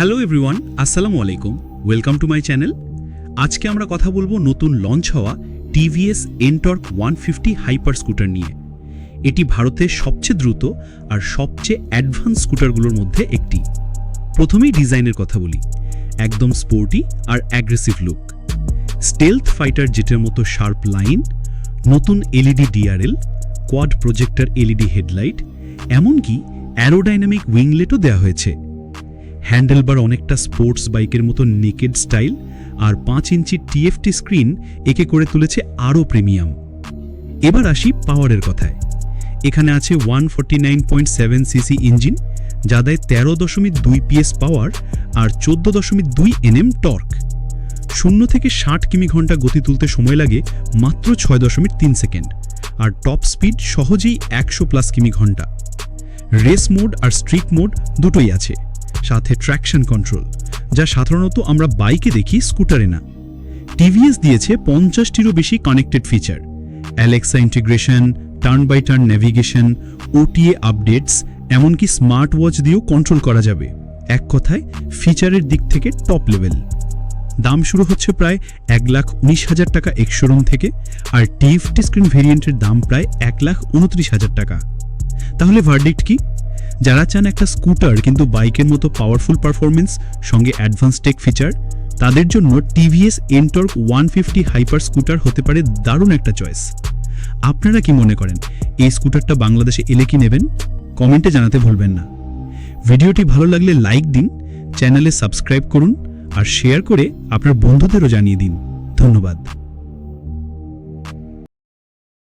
Hello everyone আসসালামু আলাইকুম welcome to my channel আজকে আমরা কথা বলব নতুন লঞ্চ হওয়া TVS Ntorq one fifty hyper scooter নিয়ে। এটি ভারতের সবচেয়ে দ্রুত আর সবচেয়ে অ্যাডভান্স স্কুটারগুলোর মধ্যে একটি। প্রথমেই ডিজাইনের কথা বলি। একদম স্পোর্টি আর aggressive look stealth fighter jet মতো শার্প লাইন নতুন LED DRL quad projector LED headlight এমনকি অ্যারোডাইনামিক উইংলেটও দেওয়া হয়েছে। হ্যান্ডেলবার অনেকটা স্পোর্টস বাইকের মতো নেকেড স্টাইল, আর পাঁচ ইঞ্চি টিএফটি স্ক্রিন একে করে তুলেছে আরও প্রিমিয়াম। এবার আসি পাওয়ারের কথায়। এখানে আছে ওয়ান সিসি ইঞ্জিন যা দেয় তেরো দশমিক দুই পিএস পাওয়ার আর চোদ্দ দশমিক দুই এনএম টর্ক। শূন্য থেকে ষাট কিমি ঘণ্টা গতি তুলতে সময় লাগে মাত্র ছয় দশমিক তিন সেকেন্ড, আর টপ স্পিড সহজেই একশো প্লাস কিমি ঘণ্টা। রেস মোড আর স্ট্রিট মোড দুটোই আছে। সাথে ট্র্যাকশন কন্ট্রোল যা সাধারণত আমরা বাইকে দেখি স্কুটারে না। টিভিএস দিয়েছে পঞ্চাশটিরও বেশি connected feature Alexa integration turn by turn navigation OTA updates এমনকি স্মার্ট ওয়াচ দিয়েও কন্ট্রোল করা যাবে। এক কথায় ফিচারের দিক থেকে টপ লেভেল দাম শুরু হচ্ছে প্রায় এক লাখ উনিশ হাজার টাকা এক্সোরুম থেকে, আর টিএফটি স্ক্রিন ভেরিয়েন্টের দাম প্রায় এক লাখ উনত্রিশ হাজার টাকা। তাহলে ভার্ডিক্ট কি? যারা চান একটা স্কুটার কিন্তু বাইকের মতো পাওয়ারফুল পারফরমেন্স সঙ্গে অ্যাডভান্স টেক ফিচার তাদের জন্য TVS Ntorq one fifty hyper scooter হতে পারে দারুণ একটা চয়েস আপনারা কি মনে করেন, এই স্কুটারটা বাংলাদেশে এলে কি নেবেন? কমেন্টে জানাতে ভুলবেন না। ভিডিওটি ভালো লাগলে লাইক দিন চ্যানেলে সাবস্ক্রাইব করুন, আর শেয়ার করে আপনার বন্ধুদেরও জানিয়ে দিন। ধন্যবাদ।